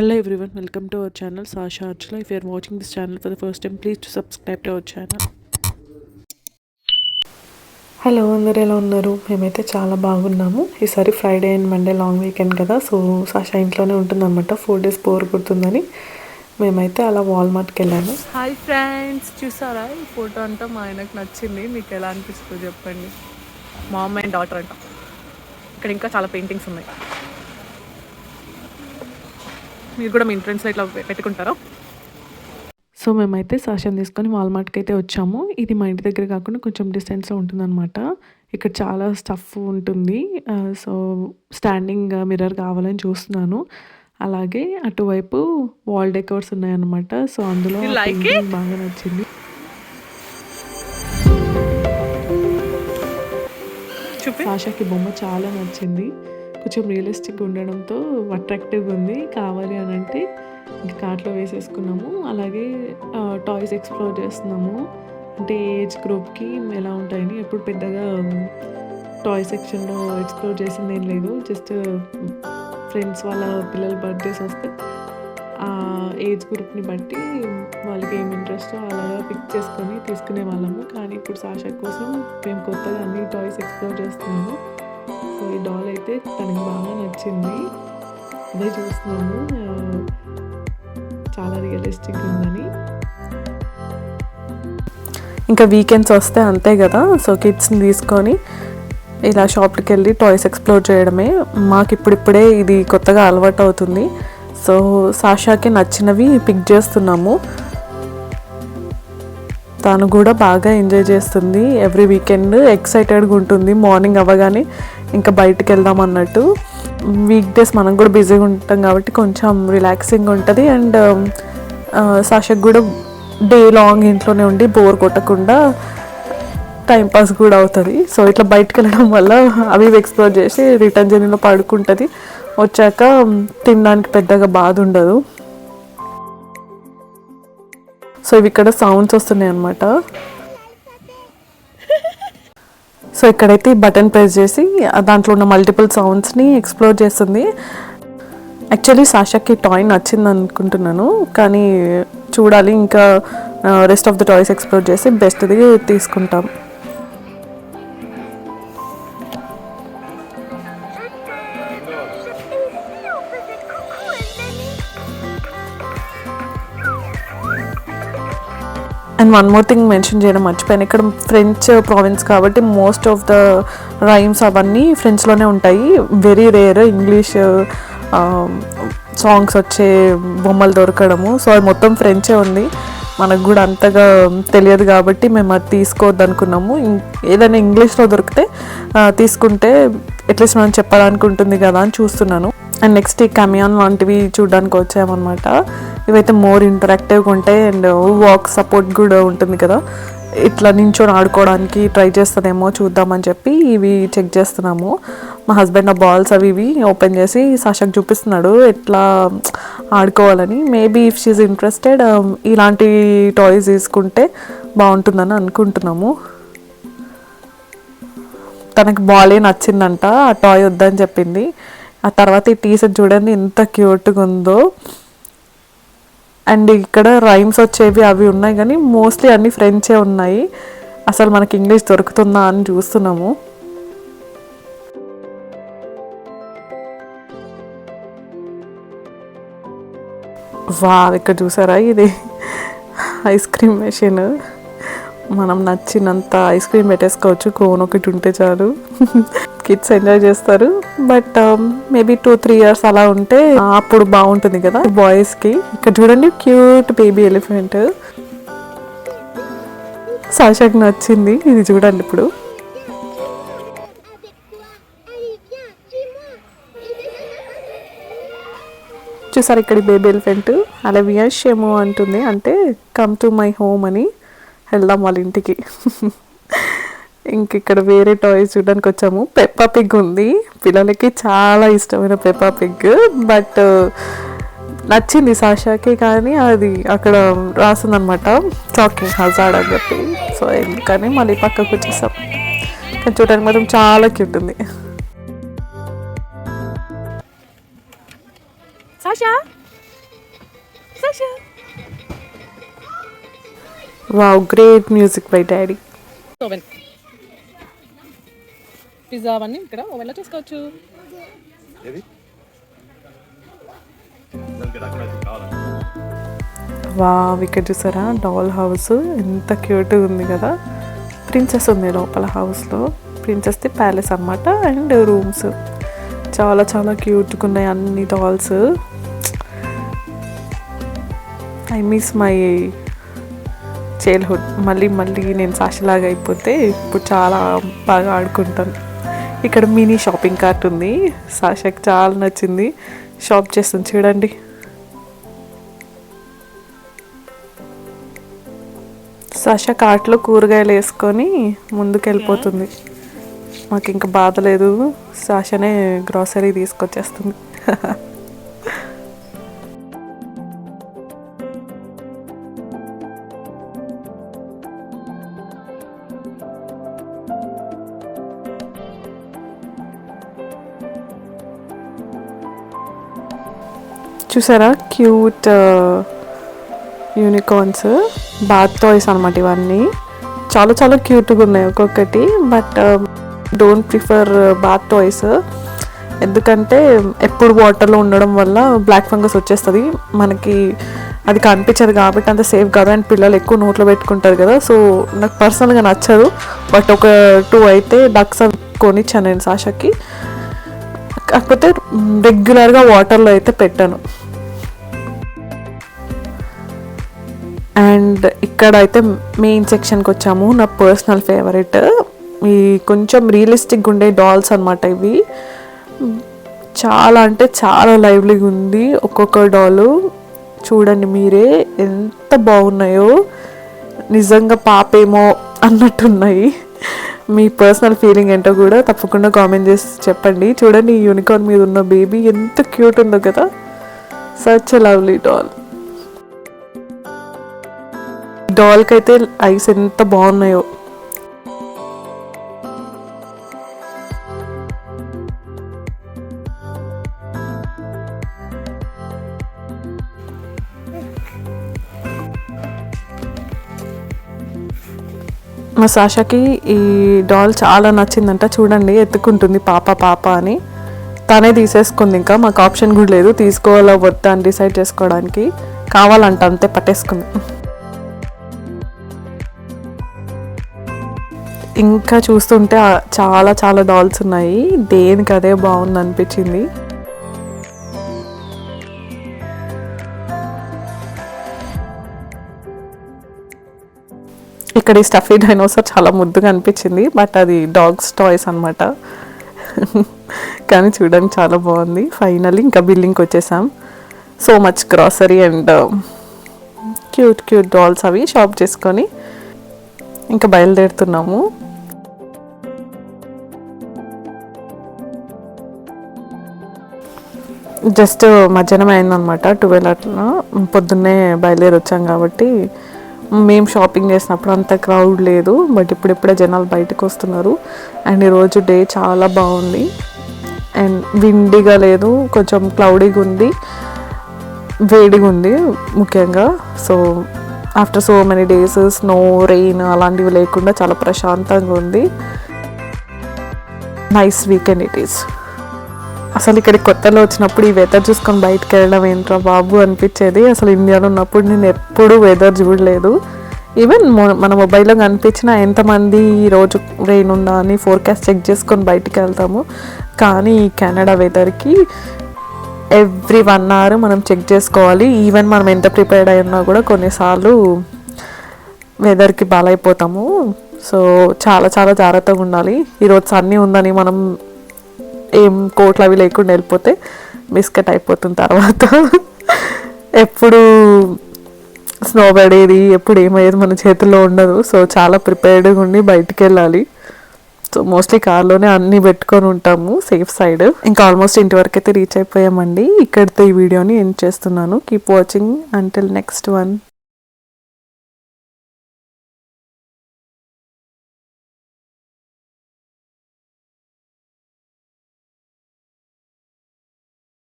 Everyone, welcome to our channel Sasha Archula. If you are watching this channel for the first time, please to subscribe to our channel. Hello అందరు ఎలా ఉన్నారు? మేమైతే చాలా బాగున్నాము. ఈసారి Friday and Monday long weekend కదా so Sasha ఇంట్లోనే ఉంటుందన్నమాట. ఫోర్ డేస్ బోర్ కుడుతుందని. మేమైతే అలా వాల్మార్ట్కి వెళ్ళాము. హాయ్ ఫ్రెండ్స్ చూసారా? ఈ ఫోటో అంతా మా ఆయనకు నచ్చింది. మీకు ఎలా అనిపిస్తుందో చెప్పండి. మా అమ్మ అండ్ డాటర్ అంట. ఇక్కడ ఇంకా చాలా పెయింటింగ్స్ ఉన్నాయి. మీరు కూడా మీ ఇంట్రెన్స్లో ఇట్లా పెట్టుకుంటారా? సో మేమైతే సాషన్ తీసుకొని వాల్మార్ట్కి అయితే వచ్చాము. ఇది మా ఇంటి దగ్గర కాకుండా కొంచెం డిస్టెన్స్లో ఉంటుందన్నమాట. ఇక్కడ చాలా స్టఫ్ ఉంటుంది. సో స్టాండింగ్ మిర్రర్ కావాలని చూస్తున్నాను. అలాగే అటువైపు వాల్ డెకోర్స్ ఉన్నాయన్నమాట. సో అందులో బాగా నచ్చింది. సాషాకి బొమ్మ చాలా నచ్చింది. కొంచెం రియలిస్టిక్గా ఉండడంతో అట్రాక్టివ్గా ఉంది. కావాలి అని అంటే ఇంకా కార్ట్లో వేసేసుకున్నాము. అలాగే టాయ్స్ ఎక్స్ప్లోర్ చేస్తున్నాము. అంటే ఏజ్ గ్రూప్కి ఎలా ఉంటాయని ఎప్పుడు పెద్దగా టాయ్ సెక్షన్లో ఎక్స్ప్లోర్ చేసింది ఏం లేదు. జస్ట్ ఫ్రెండ్స్ వాళ్ళ పిల్లల బర్త్డేస్ వస్తే ఆ ఏజ్ గ్రూప్ని బట్టి వాళ్ళకి ఏం ఇంట్రెస్టో అలాగా పిక్ చేసుకొని తీసుకునే వాళ్ళము. కానీ ఇప్పుడు సాషా కోసం మేము కొత్తగా అన్ని టాయ్స్ ఎక్స్ప్లోర్ చేస్తున్నాము. సో ఈ డాల్ అయితే తనకి బాగా నచ్చింది. అదే చూస్తున్నాము చాలా రియలిస్టిక్ ఉందని. ఇంకా వీకెండ్స్ వస్తే అంతే కదా. సో కిడ్స్ని తీసుకొని ఇలా షాప్కి వెళ్ళి టాయ్స్ ఎక్స్ప్లోర్ చేయడమే. మాకు ఇప్పుడిప్పుడే ఇది కొత్తగా అలవాటు అవుతుంది. సో సాషాకి నచ్చినవి పిక్ చేస్తున్నాము. తను కూడా బాగా ఎంజాయ్ చేస్తుంది. ఎవ్రీ వీకెండ్ ఎక్సైటెడ్గా ఉంటుంది. మార్నింగ్ అవ్వగానే ఇంకా బయటికి వెళ్దాం అన్నట్టు. వీక్ డేస్ మనం కూడా బిజీగా ఉంటాం కాబట్టి కొంచెం రిలాక్సింగ్ ఉంటుంది అండ్ సాషకు కూడా డే లాంగ్ ఇంట్లోనే ఉండి బోర్ కొట్టకుండా టైంపాస్ కూడా అవుతుంది. సో ఇట్లా బయటకు వెళ్ళడం వల్ల అవి ఎక్స్ప్లోర్ చేసి రిటర్న్ జర్నీలో పడుకుంటుంది. వచ్చాక um, తినడానికి పెద్దగా బాధ ఉండదు. సో ఇవి ఇక్కడ సౌండ్స్ వస్తున్నాయి అన్నమాట సో ఇక్కడైతే బటన్ ప్రెస్ చేసి దాంట్లో ఉన్న మల్టిపుల్ సౌండ్స్ని ఎక్స్ప్లోర్ చేస్తుంది. యాక్చువల్లీ సాషాకి టాయ్ నచ్చింది అనుకుంటున్నాను కానీ చూడాలి. ఇంకా rest of the toys explore చేసి బెస్ట్ది తీసుకుంటాం. And one more thing mention చేయడం మర్చిపోయాను. ఇక్కడ ఫ్రెంచ్ ప్రావిన్స్ కాబట్టి మోస్ట్ ఆఫ్ ద రైమ్స్ అవన్నీ ఫ్రెంచ్లోనే ఉంటాయి. వెరీ రేర్ ఇంగ్లీష్ సాంగ్స్ వచ్చే బొమ్మలు దొరకడము. సో అది మొత్తం ఫ్రెంచే ఉంది. మనకు కూడా అంతగా తెలియదు కాబట్టి మేము అది తీసుకోవద్దు అనుకున్నాము ఏదైనా ఇంగ్లీష్లో దొరికితే తీసుకుంటే అట్లీస్ట్ మనం చెప్పడానికి ఉంటుంది కదా అని చూస్తున్నాను. అండ్ నెక్స్ట్ ఈ కమియాన్ లాంటివి చూడడానికి వచ్చామన్నమాట ఇవైతే మోర్ ఇంటరాక్టివ్గా ఉంటాయి అండ్ వాక్ సపోర్ట్ కూడా ఉంటుంది కదా. ఇట్లా నించొని ఆడుకోవడానికి ట్రై చేస్తుందేమో చూద్దామని చెప్పి ఇవి చెక్ చేస్తున్నాము. మా హస్బెండ్ ఆ బాల్స్ అవి ఇవి ఓపెన్ చేసి సాషాకి చూపిస్తున్నాడు ఎట్లా ఆడుకోవాలని. మేబీ ఇఫ్ షీఈ్ ఇంట్రెస్టెడ్ ఇలాంటి టాయ్స్ తీసుకుంటే బాగుంటుందని అనుకుంటున్నాము. తనకి బాలే నచ్చిందంట ఆ టాయ్ వద్దని చెప్పింది. ఆ తర్వాత ఈ టీషర్ట్ చూడండి ఎంత క్యూట్గా ఉందో. అండ్ ఇక్కడ రైమ్స్ వచ్చేవి అవి ఉన్నాయి కానీ మోస్ట్లీ అన్ని ఫ్రెంచే ఉన్నాయి. అసలు మనకి ఇంగ్లీష్ దొరుకుతుందా అని చూస్తున్నాము. వా ఇక్కడ చూసారా? ఇది ఐస్ క్రీమ్ మెషిన్. మనం నచ్చినంత ఐస్ క్రీమ్ పెట్టేసుకోవచ్చు కోన్ ఒకటి ఉంటే చాలు. కిడ్స్ ఎంజాయ్ చేస్తారు. But maybe two three years అలా ఉంటే అప్పుడు బాగుంటుంది కదా బాయ్స్కి ఇక్కడ చూడండి క్యూట్ బేబీ ఎలిఫెంట్ సాషాకి నచ్చింది ఇది చూడండి ఇప్పుడు. చూసారు ఇక్కడ బేబీ ఎలిఫెంట్ అలా వియాషేమో అంటుంది. అంటే కమ్ టు మై హోమ్ అని. వెళ్దాం వాళ్ళ ఇంటికి. ఇంక ఇక్కడ వేరే టాయ్స్ చూడడానికి వచ్చాము. పెప్పా పిగ్ ఉంది. పిల్లలకి చాలా ఇష్టమైన పెప్పా పిగ్ బట్ నచ్చింది సాషాకి కానీ అది అక్కడ రాసిందనమాట. చాకింగ్ హజార్డ్ అని చెప్పి. సో ఎందుకని మళ్ళీ పక్కకు వచ్చేసాం. కానీ చూడడానికి మాత్రం చాలా క్యూట్ ఉంది. Sasha Sasha wow great music by daddy oven pizza అవన్నీ ఇక్కడ ఓవెన్లో చేసుకోవచ్చు. వావ్ ఇక్కడ చూసారా? డాల్ హౌస్ ఎంత క్యూట్గా ఉంది కదా. ప్రిన్సెస్ ఉంది లోపల హౌస్లో ప్రిన్సెస్ది ప్యాలెస్ అన్నమాట అండ్ రూమ్స్ చాలా చాలా క్యూట్గా ఉన్నాయి అన్ని dolls I miss my childhood మళ్ళీ మళ్ళీ నేను సాక్షిలాగా అయిపోతే ఇప్పుడు చాలా బాగా ఆడుకుంటాను. ఇక్కడ మినీ షాపింగ్ కార్ట్ ఉంది. సాషకి చాలా నచ్చింది. షాప్ చేస్తుంది చూడండి. సష కార్ట్లో కూరగాయలు వేసుకొని ముందుకు వెళ్ళిపోతుంది మాకు ఇంకా బాధ లేదు. సాషనే గ్రాసరీ తీసుకొచ్చేస్తుంది. చూసారా? క్యూట్ యూనికార్న్స్ బాత్ టాయ్స్ అనమాట ఇవన్నీ. చాలా చాలా క్యూట్గా ఉన్నాయి ఒక్కొక్కటి. But don't prefer bath toys ఎందుకంటే ఎప్పుడు వాటర్లో ఉండడం వల్ల బ్లాక్ ఫంగస్ వచ్చేస్తుంది. మనకి అది కనిపించదు కాబట్టి అంత సేఫ్ కాదు. అండ్ పిల్లలు ఎక్కువ నోట్లో పెట్టుకుంటారు కదా. సో నాకు పర్సనల్గా నచ్చదు. బట్ ఒక టూ అయితే డక్స్ కొనిచ్చాను నేను సాషకి. కాకపోతే రెగ్యులర్గా వాటర్లో అయితే పెట్టాను. అండ్ ఇక్కడ అయితే మెయిన్ సెక్షన్కి వచ్చాము. నా పర్సనల్ ఫేవరెట్ ఈ కొంచెం రియలిస్టిక్గా ఉండే డాల్స్ అనమాట ఇవి. చాలా అంటే చాలా లైవ్లీగా ఉంది ఒక్కొక్క డాలు చూడండి మీరే ఎంత బాగున్నాయో. నిజంగా పాపేమో అన్నట్టున్నాయి. మీ పర్సనల్ ఫీలింగ్ ఏంటో కూడా తప్పకుండా కామెంట్ చేసి చెప్పండి. చూడండి ఈ యూనికార్న్ మీద ఉన్న బేబీ ఎంత క్యూట్ ఉందో కదా. సచ్ లవ్లీ డాల్ డాల్కి అయితే ఐస్ ఎంత బాగున్నాయో. మా సాషాకి ఈ డాల్ చాలా నచ్చిందంట. చూడండి ఎత్తుకుంటుంది పాప పాప అని. తనే తీసేసుకుంది ఇంకా. మాకు ఆప్షన్ కూడా లేదు. తీసుకోవాలా వద్దా అని డిసైడ్ చేసుకోవడానికి. కావాలంట అంతే పట్టేసుకుంది. ఇంకా చూస్తుంటే చాలా చాలా డాల్స్ ఉన్నాయి. దేనికి అదే బాగుంది అనిపించింది ఇక్కడ ఈ స్టఫీ డైనోసార్ చాలా ముద్దుగా అనిపించింది బట్ అది డాగ్స్ టాయ్స్ అనమాట కానీ చూడడానికి చాలా బాగుంది. ఫైనల్లీ ఇంకా బిల్లింగ్కి వచ్చేసాం. So much grocery and cute cute dolls అవి షాప్ చేసుకొని ఇంకా బయలుదేరుతున్నాము. జస్ట్ మధ్యాహ్నం అయిందనమాట ట్వెల్వ్ అట్లా. పొద్దున్నే బయలుదేరి వచ్చాం కాబట్టి మేము షాపింగ్ చేసినప్పుడు అంత క్రౌడ్ లేదు బట్ ఇప్పుడిప్పుడే జనాలు బయటకు వస్తున్నారు. అండ్ ఈరోజు డే చాలా బాగుంది. అండ్ విండిగా లేదు కొంచెం క్లౌడీగా ఉంది వేడిగా ఉంది ముఖ్యంగా. So after so many days snow rain అలాంటివి లేకుండా చాలా ప్రశాంతంగా ఉంది. నైస్ వీకెండ్ ఇట్ ఈస్ అసలు ఇక్కడ కొత్తలో వచ్చినప్పుడు ఈ వెదర్ చూసుకొని బయటకు వెళ్ళడం ఏంట్రా బాబు అనిపించేది. అసలు ఇండియాలో ఉన్నప్పుడు నేను ఎప్పుడూ వెదర్ చూడలేదు. ఈవెన్ మన మొబైల్లో కనిపించిన ఎంతమంది ఈ రోజు రెయిన్ ఉందా అని ఫోర్కాస్ట్ చెక్ చేసుకొని బయటికి వెళ్తాము. కానీ ఈ కెనడా వెదర్కి ఎవ్రీ వన్ అవర్ మనం చెక్ చేసుకోవాలి. ఈవెన్ మనం ఎంత ప్రిపేర్డ్ అయి ఉన్నా కూడా కొన్నిసార్లు వెదర్కి బాలైపోతాము. సో చాలా చాలా జాగ్రత్తగా ఉండాలి. ఈరోజు సన్నీ ఉందని మనం ఏం కోట్లు అవి లేకుండా వెళ్ళిపోతే బిస్కెట్ అయిపోతుంది తర్వాత. ఎప్పుడు స్నో పడేది ఎప్పుడు ఏమయ్యేది మన చేతుల్లో ఉండదు. సో చాలా ప్రిపేర్డ్గా ఉండి బయటికి వెళ్ళాలి. సో మోస్ట్లీ కార్లోనే అన్నీ పెట్టుకొని ఉంటాము సేఫ్ సైడ్. ఇంకా ఆల్మోస్ట్ ఇంటి వరకు అయితే రీచ్ అయిపోయామండి. ఇక్కడితో ఈ వీడియోని ఎండ్ చేస్తున్నాను. Keep watching. Until next one.